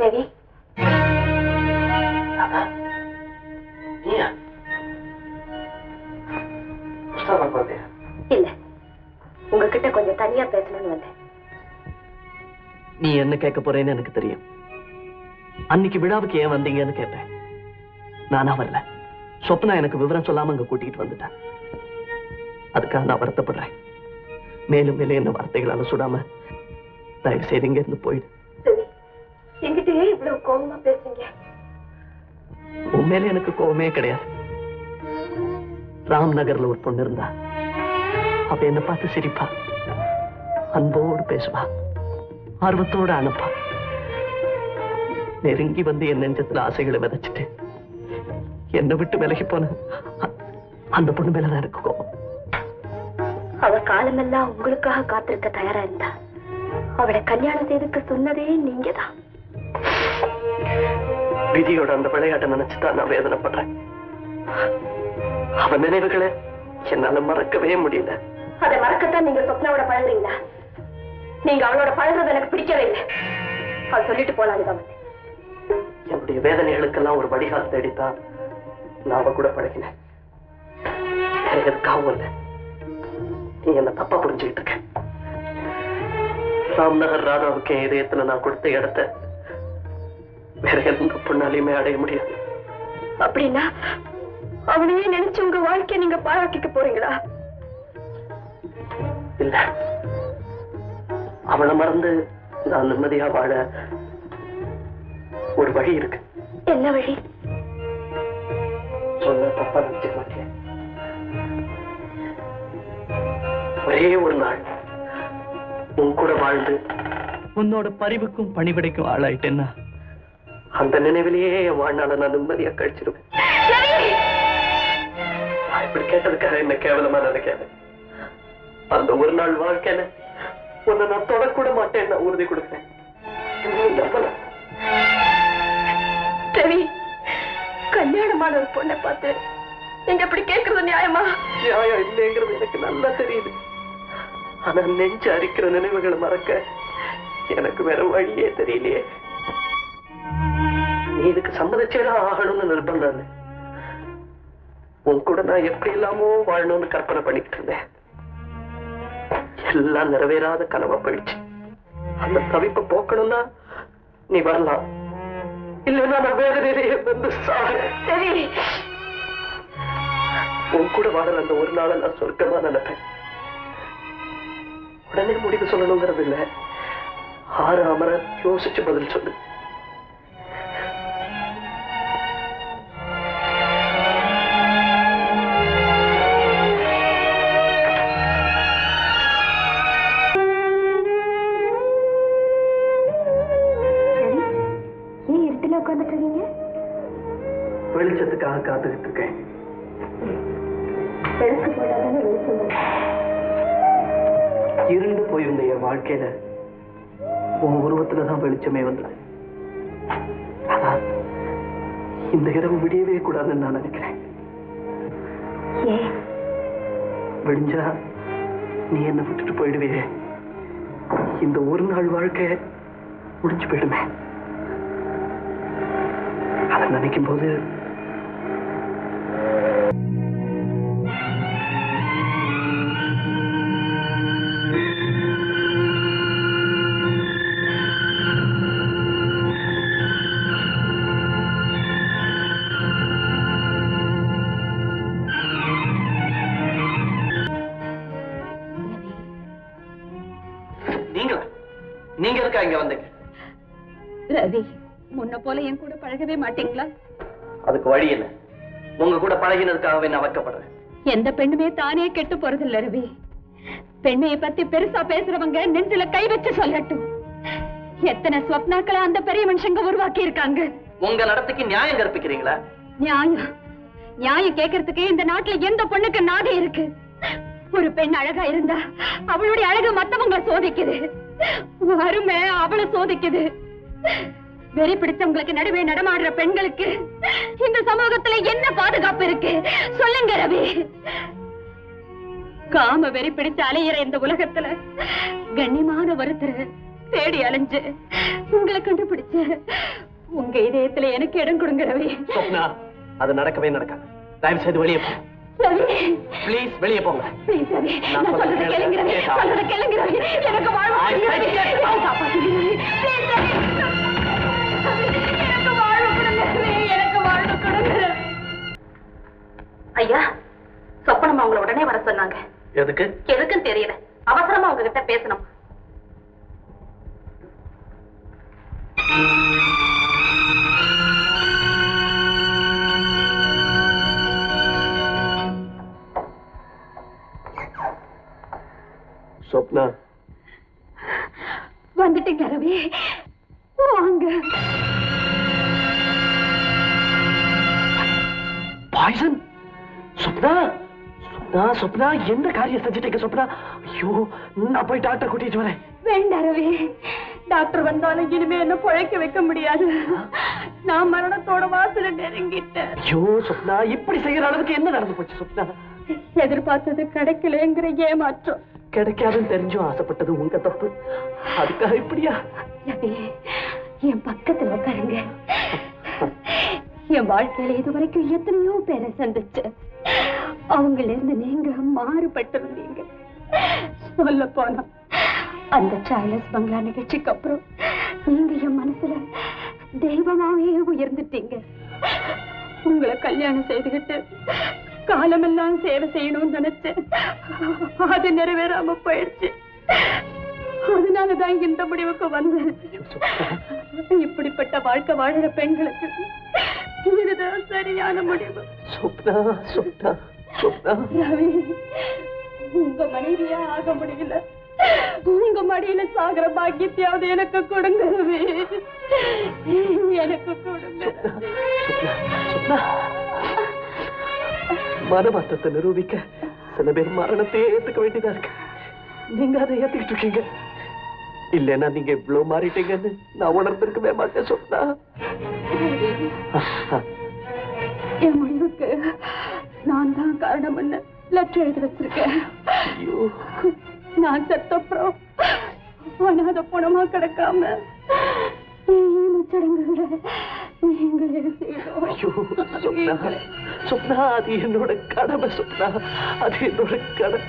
சரி. உங்ககிட்ட கொஞ்சம் தனியா பேசணும்னு வந்தேன். நீ என்ன கேட்க போறேன்னு எனக்கு தெரியும். அன்னைக்கு விழாவுக்கு ஏன் வந்தீங்கன்னு கேட்பேன் நானா வரல. சொப்னா எனக்கு விவரம் சொல்லாம அங்க கூட்டிட்டு வந்துட்டேன். அதுக்காக நான் வருத்தப்படுறேன். மேலும் மேலே என்ன வார்த்தைகளால சுடாம தயவு செய்து இங்க இருந்து போயிடு. என்கிட்ட ஏன் இவ்வளவு கோபமா பேசுறீங்க? உண்மையில எனக்கு கோவமே கிடையாது. ராம் நகர்ல ஒரு பொண்ணு இருந்தா. அப்ப என்ன பார்த்து சிரிப்பா. அன்போடு பேசுவா. ஆர்வத்தோட அனுப்பா. நெருங்கி வந்து என் நெஞ்சத்துல ஆசைகளை விதைச்சிட்டு என்னை விட்டு விலகி போன அந்த பொண்ணு மேலதான் எனக்கு கோபம். அவ காலமெல்லாம் உங்களுக்காக காத்திருக்க தயாரா இருந்தா. அவளை கல்யாணம் செய்துக்க சொன்னதே நீங்கதான். விதியோட அந்த விளையாட்டை நினைச்சுதான் நான் வேதனைப்படுறேன். அவன் நினைவுகளை என்னால மறக்கவே முடியல. அதை மறக்கத்தான் நீங்க சொப்னாவோட பழகுறீங்களா? நீங்க அவளோட பழகுறது எனக்கு பிடிக்கவே இல்லை. அவ சொல்லிட்டு வந்தேன். என்னுடைய வேதனைகளுக்கெல்லாம் ஒரு வடிகால் தேடித்தான் நான் அவ கூட பழகினேன். எதுக்காகவும் இல்லை. நீ என்ன தப்பா புரிஞ்சுக்கிட்டு இருக்க. ராம்நகர் ராதாவுக்கு இதயத்துல நான் கொடுத்த இடத்த வேற எந்த பொண்ணாலையுமே அடைய முடியாது. அப்படின்னா அவனையே நினைச்சு உங்க வாழ்க்கைய நீங்க பாழாக்கிக்க போறீங்களா? இல்ல. அவளை மறந்து நான் நிம்மதியா வாழ ஒரு வழி இருக்கு. என்ன வழி? சொன்ன தப்பா நினைச்சுக்க மாட்டேன். ஒரே ஒரு நாள் உன் கூட வாழ்ந்து உன்னோட பரிவுக்கும் பணிவிடைக்கும் ஆளாயிட்டேன்னா அந்த நினைவிலேயே என் வாழ்நாள நான் நிம்மதியா கழிச்சிருவேன். இப்படி கேட்டதுக்காக என்ன கேவலமா நினைக்காத அந்த ஒரு நாள் வாழ்க்கையில உன்னை நான் தொடக்கூட மாட்டேன் நான் உறுதி கொடுக்கிறேன் நம்பலாம் ரவி கல்யாணமான ஒரு பொண்ணை பார்த்து நீங்க இப்படி கேட்கறது நியாயமா? நியாயம் இல்லைங்கிறது எனக்கு நல்லா தெரியுது. ஆனா நெஞ்சு அரிக்கிற நினைவுகளை மறக்க எனக்கு வேற வழியே தெரியலையே. நீ இதுக்கு சம்மதிச்சேதான் ஆகணும்னு நிர்பந்தம். உன் கூட நான் எப்படி இல்லாமோ வாழணும்னு கற்பனை பண்ணிக்கிட்டு இருந்தேன். எல்லாம் நிறைவேறாத கனவா போயிடுச்சு. அந்த தவிப்பை போக்கணும்னா நீ வரலாம். இல்லைன்னா நான் வேதனையிலேயே வந்து சாகிறேன் ரவி உன் கூட வாழற அந்த ஒரு நாளை நான் சொர்க்கமா நினைப்பேன். உடனே முடிவு சொல்லணுங்கிறது இல்ல. ஆறு அமர யோசிச்சு பதில் சொல்லு. வெளிச்சத்துக்காக காத்துக்கிட்டு இருக்கேன். இருண்டு போயிருந்த என் வாழ்க்கையில உன் உருவத்துல தான் வெளிச்சமே வந்தது. அதான் இந்த இரவு விடியவே கூடாதுன்னு நான் நினைக்கிறேன். விடிஞ்சா நீ என்ன விட்டுட்டு போயிடுவே இந்த ஒரு நாள் வாழ்க்கை முடிஞ்சு போயிடுமே. அதை நினைக்கும் போது இருக்கா இங்க வந்தீங்க? ரவி முன்ன போல என் கூட பழகவே மாட்டீங்களா? அதுக்கு வழி இல்லை உங்க கூட பழகினதுக்காகவே நான் வைக்கப்படுறேன் எந்த பெண்ணுமே தானே கெட்டு போறதில்ல ரவி. பெண்ணைய பத்தி பெருசா பேசுறவங்க நெஞ்சில கை வச்சு சொல்லட்டும். எத்தனை ஸ்வப்னாக்களை அந்த பெரிய மனுஷங்க உருவாக்கி இருக்காங்க உங்க நடத்தைக்கு நியாயம் கற்பிக்கிறீங்களா? நியாயம். நியாயம் கேட்கறதுக்கு இந்த நாட்டுல எந்த பொண்ணுக்கு நாகை இருக்கு? ஒரு பெண் அழகா இருந்தா அவளுடைய அழகு மத்தவங்க சோதிக்குது. அருமை அவளை சோதிக்குது. வெறி பிடிச்சவங்களுக்கு நடுவே நடமாடுற பெண்களுக்கு இந்த சமூகத்துல என்ன பாதுகாப்பு இருக்கு? சொல்லுங்க ரவி. காம வெறி பிடிச்சு அலையிற இந்த உலகத்துல கண்ணியமான ஒருத்தர் தேடி அலைஞ்சு உங்களை கண்டுபிடிச்ச உங்க இதயத்துல எனக்கு இடம் கொடுங்க ரவி. அது நடக்கவே நடக்காது. தயவு செய்து வெளியே போ. ப்ளீஸ் வெளியே போங்க. ப்ளீஸ் ரவி நான் சொல்றத சொல்றத கேளுங்க. ரவி கேட்டா. சொல்றத கேளுங்க ரவி எனக்கு வாழ்வு I கொடுங்க said ரவி. get என்னை out. காப்பாத்துங்க ரவி ப்ளீஸ் ரவி எனக்கு வாழ்வு கொடுங்க ரவி எனக்கு வாழ்வு கொடுங்க ரவி ஐயா சொப்பனமா உங்களை உடனே வர சொன்னாங்க. எதுக்கு? எதுக்குன்னு தெரியல. அவசரமா உங்ககிட்ட பேசணும். சொப்னா வந்துட்டீங்க ரவி வாங்க பாய்சன்? சொப்னா? சொப்னா சொப்னா எந்த காரியம் செஞ்சுட்டீங்க சொப்னா? ஐயோ நான் போய் டாக்டர் கூட்டிட்டு வரேன். வேண்டாம் ரவி டாக்டர் வந்தாலும் இனிமே என்ன பிழைக்க வைக்க முடியாது. நான் மரணத்தோட வாசல நெருங்கிட்டேன் ஐயோ சொப்னா இப்படி செய்யற அளவுக்கு என்ன நடந்து போச்சு சொப்னா? எதிர்பார்த்தது கிடைக்கலங்கிற ஏமாற்றம். கிடைக்காதுன்னு தெரிஞ்சும் ஆசைப்பட்டது உங்க தப்பு. அதுக்காக இப்படியா? என் பக்கத்துல உட்காருங்க. என் வாழ்க்கையில இதுவரைக்கும் எத்தனையோ பேரை சந்திச்ச அவங்கள இருந்து நீங்க மாறுபட்டிருந்தீங்க. சொல்ல போனா அந்த சாய்லஸ் பங்களா நிகழ்ச்சிக்கு அப்புறம் நீங்க என் மனசுல தெய்வமாவே உயர்ந்துட்டீங்க. உங்களை கல்யாணம் செய்துகிட்டு காலமெல்லாம் சேவை செய்யணும்னு நினைச்சேன் அது நிறைவேறாம போயிடுச்சு. அதனாலதான் இந்த முடிவுக்கு வந்தேன். இப்படிப்பட்ட வாழ்க்கை வாழுற பெண்களுக்கு இதுதான் சரியான முடிவு. சொப்னா சொப்னா சொப்னா. ரவி உங்க மனைவியா ஆக முடியல. உங்க மடியில சாகர பாக்கியத்தையாவது எனக்கு கொடுங்க ரவி. எனக்கு கொடுங்க. சொப்னா சொப்னா. மனமாற்றத்தை நிரூபிக்க சில பேர் மரணத்தையே ஏத்துக்க வேண்டியதா இருக்கு. நீங்க அதை ஏத்துக்கிட்டு இருக்கீங்க. இல்லைன்னா நீங்க இவ்வளவு மாறிட்டீங்கன்னு நான் உணர்ந்திருக்கவே மாட்டேன் சொப்னா என் முடிவுக்கு நான் தான் காரணம்னு லெட்டர் எழுதி வச்சிருக்கேன். ஐயோ. நான் செத்தப்புறம் அனாத பணமா கிடக்காம செய்யணும் ஐயோ சொப்னா சொப்னா அது என்னோட கடமை சொப்னா அது என்னோட கடமை